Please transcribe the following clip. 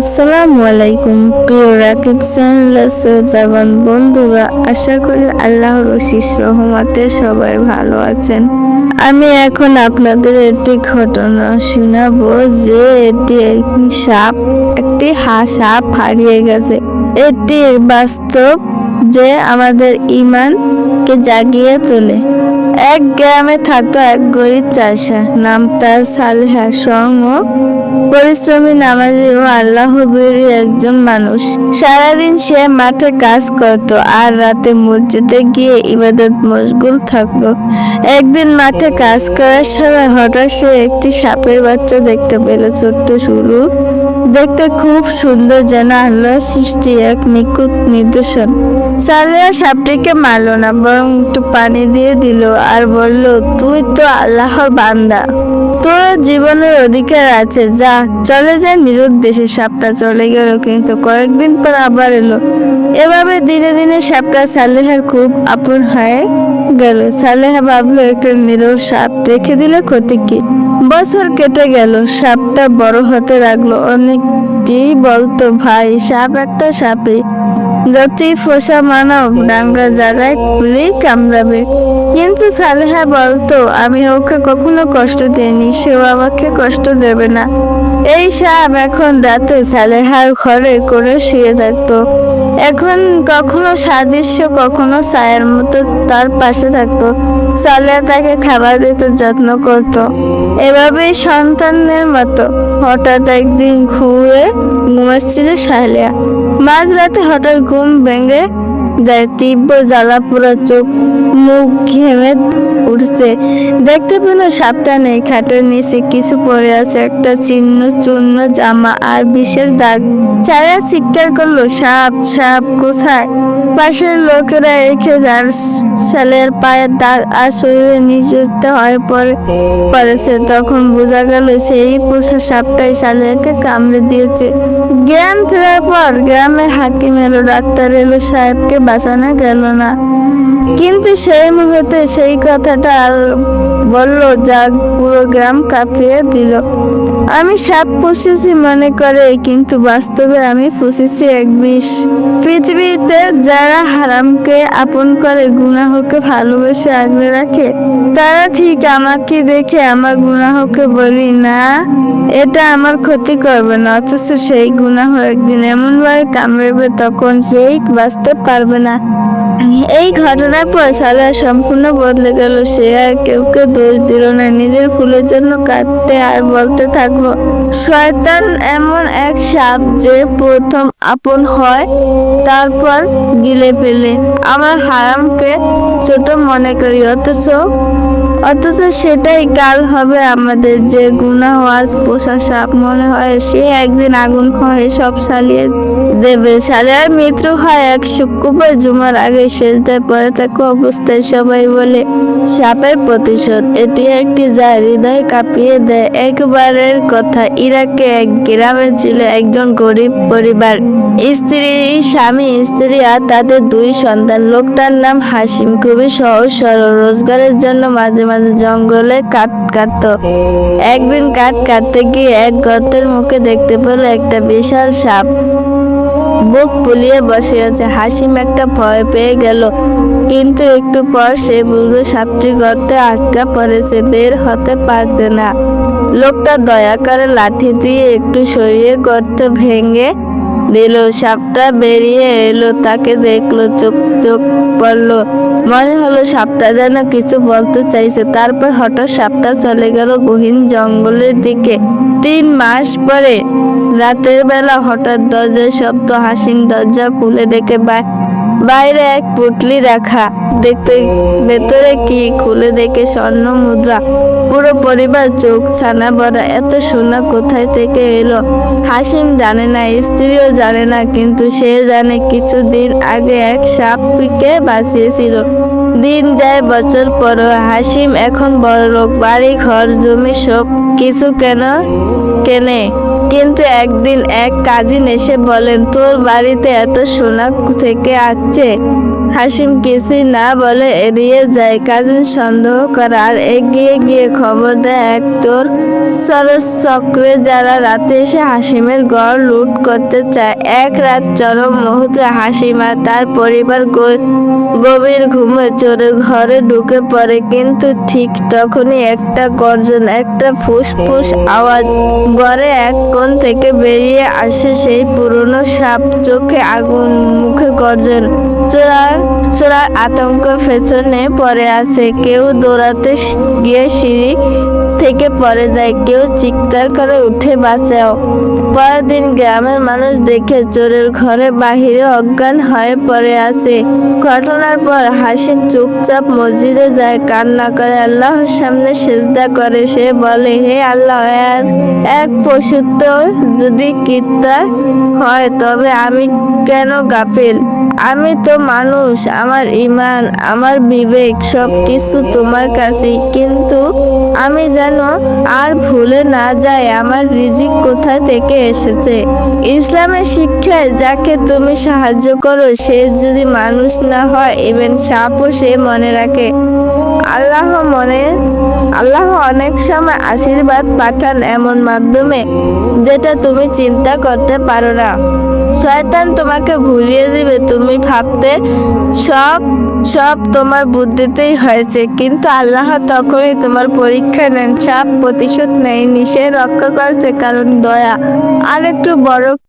আসসালামু আলাইকুম প্রিয় রাকিব চ্যানেলের বন্ধুরা, আশা করি আল্লাহর অশিস রহমতে সবাই ভালো আছেন। আমি এখন আপনাদের একটি ঘটনা শোনাবো যে এটি একটি সাপ, একটি হা, সাপ হারিয়ে গেছে। এটি বাস্তব যে আমাদের ইমানকে জাগিয়ে তোলে। এক গ্রামে থাকতো এক গরিব চাষা। নাম তার সালেহা। সঙ্গ পরিশ্রমী নামাজি ও আল্লাহ একজন মানুষ। সারাদিন সে মাঠে কাজ করত আর রাতে মসজিদে গিয়ে ইবাদত মশগুল থাকতো। একদিন মাঠে কাজ করার সময় হঠাৎ সে একটি সাপের বাচ্চা দেখতে পেল। ছোট্ট শুরু দেখতে খুব সুন্দর যেন আল্লাহর সৃষ্টি এক নিখুঁত নিদর্শন। সালেহা সাপটিকে মারলো না, বরং একটু পানি দিয়ে দিল আর বলল, তুই তো আল্লাহর বান্দা। তোর জীবনের অধিকার আছে, যা। চলে যায় নিরুদ্দেশে, সাপটা চলে গেল, কিন্তু কয়েকদিন পর আবার এলো। এভাবে দিনে দিনে সাপটা সালেহার খুব আপন হয়ে গেল। সালেহা ভাবলো, একটা নিরব সাপ রেখে দিলে ক্ষতি কি? বছর কেটে গেল, সাপটা বড় হতে লাগল। অনেকটি বলতো, ভাই, সাপ একটা সাপে। যতই ফোসা মানাও ডাঙ্গা জায়গায় খুলেই কামড়াবে। কিন্তু সালেহা বলতো, আমি ওকে কখনো কষ্ট দিইনি, সেও আমাকে কষ্ট দেবে না। এই সাপ এখন রাতে সালেহার ঘরে করে শুয়ে থাকতো। এখন কখনো সাদৃশ্য, কখনো ছায়ের মতো তার পাশে থাকতো। চলে তাকে খাবার দিতে, যত্ন করত। এভাবেই সন্তানের মতো হঠাৎ একদিন ঘুরে ঘুমাচ্ছিল সালেহা মাঝরাতে হঠাৎ ঘুম ভেঙে যায়, তীব্র জ্বালা পোড়া চোখ মুখ ঘেমে উঠছে দেখতে সাপটা নেই খাটের নিচে কিছু আছে একটা চিহ্ন চূর্ণ জামা আর বিষের দাগ। চিৎকার করল, সাপ সাপ, কোথায়? পাশের লোকেরা শালের পায়ের দাগ আর শরীরে নিযুক্ত হয়ে পড়ে, পড়েছে। তখন বোঝা গেল সেই পোষা সাপটাই শালেরকে কামড়ে দিয়েছে। জ্ঞান ফেরার পর গ্রামের হাকিম এলো ডাক্তার এলো, সাহেবকে বাঁচানো গেল না। কিন্তু সেই মুহূর্তে সেই কথাটা বলল, যা পুরো গ্রাম কাঁপিয়ে দিল। আমি সাপ পুষেছি মনে করে, কিন্তু বাস্তবে আমি পুষেছি এক বিষ। পৃথিবীতে যারা হারামকে আপন করে, গুনাহকে ভালোবেসে আগলে রাখে, তারা ঠিক আমাকে দেখে আমার গুনাহকে বলি, না, এটা আমার ক্ষতি করবে না, অথচ সেই গুনাহ একদিন এমন ভাবে কামড়াবে, তখন সেই বাঁচতে পারবে না। এই ঘটনার পর সালা সম্পূর্ণ বদলে গেল। সে আর কেউ কেউ দোষ দিল না। নিজের ফুলের জন্য কাঁদতে আর বলতে থাকল শয়তান এমন এক সাপ যে প্রথম আপন হয়, তারপর গিলে ফেলে। আমার হারামকে ছোট মনে করি, অথচ অথচ সেটাই কাল হবে আমাদের। যে গুণা আজ পোষা সাপ মনে হয় সে একদিন আগুন খয়ে সব সালিয়ে দেবে। সালের মৃত্যু হয় এক শুক্রবার জুমার আগে। শেষদায় পরে থাকা অবস্থায় সবাই বলে, সাপের প্রতিশোধ, এটি একটি যা হৃদয় কাঁপিয়ে দেয়। একবারের কথা, ইরাকে এক গ্রামে ছিল একজন গরিব পরিবার। স্ত্রী, স্বামী, স্ত্রী আর তাদের দুই সন্তান। লোকটার নাম হাসিম খুবই সহজ সরল। রোজগারের জন্য মাঝে মাঝে জঙ্গলে কাঠ কাটত একদিন কাঠ কাটতে গিয়ে এক গর্তের মুখে দেখতে পেল একটা বিশাল সাপ। বুক ফুলিয়ে বসে আছে। হাসিম একটা ভয় পেয়ে গেল। কিন্তু একটু পর সে বুঝলো সাপটি গর্তে আটকা পড়েছে, বের হতে পারছে না। লোকটা দয়া করে লাঠি দিয়ে একটু সরিয়ে গর্ত ভেঙে দিল। সাপটা বেরিয়ে এলো, তাকে দেখল, চোখ চোখ পড়ল। মনে হলো সাপটা যেন কিছু বলতে চাইছে। তারপর হঠাৎ সাপটা চলে গেল গহীন জঙ্গলের দিকে। তিন মাস পরে রাতের বেলা হঠাৎ দরজার শব্দ হাসিন দরজা খুলে দেখে বা- বাইরে এক পুটলি রাখা। দেখতে ভেতরে কি খুলে দেখে স্বর্ণ মুদ্রা। পুরো পরিবার চোখ ছানা ভরা এত সোনা কোথায় থেকে এলো? হাসিম জানে না, স্ত্রীও জানে না, কিন্তু সে জানে কিছুদিন আগে এক সাপকে বাঁচিয়েছিল। দিন যায়, বছর পর হাসিম এখন বড় লোক বাড়ি ঘর জমি সব কিছু কেন কেনে? কিন্তু একদিন এক কাজিন এসে বলেন তোর বাড়িতে এত সোনা থেকে আসছে? হাসিম কিছু না বলে এড়িয়ে যায়। কাজিন সন্দেহ করে, আর এগিয়ে গিয়ে খবর দেয় এক তোর সরস চক্রে যারা রাতে এসে হাসিমের ঘর লুট করতে চায়। এক রাত চরম মুহূর্তে হাসিম তার পরিবার গভীর ঘুমে চোরে ঘরে ঢুকে পড়ে। কিন্তু ঠিক তখনই একটা গর্জন, একটা ফুসফুস আওয়াজ ঘরে এক কোণ থেকে বেরিয়ে আসে সেই পুরনো সাপ চোখে আগুন মুখে গর্জন। চোরার চোরার আতঙ্ক পেছনে পড়ে আছে। কেউ দৌড়াতে গিয়ে সিঁড়ি থেকে পড়ে যায়। কেউ চিৎকার করে উঠে বাঁচাও। পরের দিন গ্রামের মানুষ দেখে চোরের ঘরে বাহিরে অজ্ঞান হয়ে পড়ে আছে। ঘটনার পর হাসিম চুপচাপ মসজিদে যায়, কান্না করে, আল্লাহর সামনে সেজদা করে। সে বলে, হে আল্লাহ এক পশুত্ব যদি কিত্তা হয়, তবে আমি কেন গাফিল? আমি তো মানুষ, আমার ইমান আমার বিবেক সব কিছু তোমার কাছেই। কিন্তু আমি যেন আর ভুলে না যাই, আমার রিজিক কোথা থেকে এসেছে? ইসলামের শিক্ষায় যাকে তুমি সাহায্য করো, সে যদি মানুষ না হয় ইভেন সাপও সে মনে রাখে। আল্লাহ মনে, আল্লাহ অনেক সময় আশীর্বাদ পাঠান এমন মাধ্যমে, যেটা তুমি চিন্তা করতে পারো না। শয়তান তোমাকে ভুলিয়ে দিবে, তুমি ভাবতে সব সব তোমার বুদ্ধিতেই হয়েছে। কিন্তু আল্লাহ তখনই তোমার পরীক্ষা নেন সব প্রতিশোধ নেয়নি, সে রক্ষা করছে কারণ দয়া। আর একটু বড়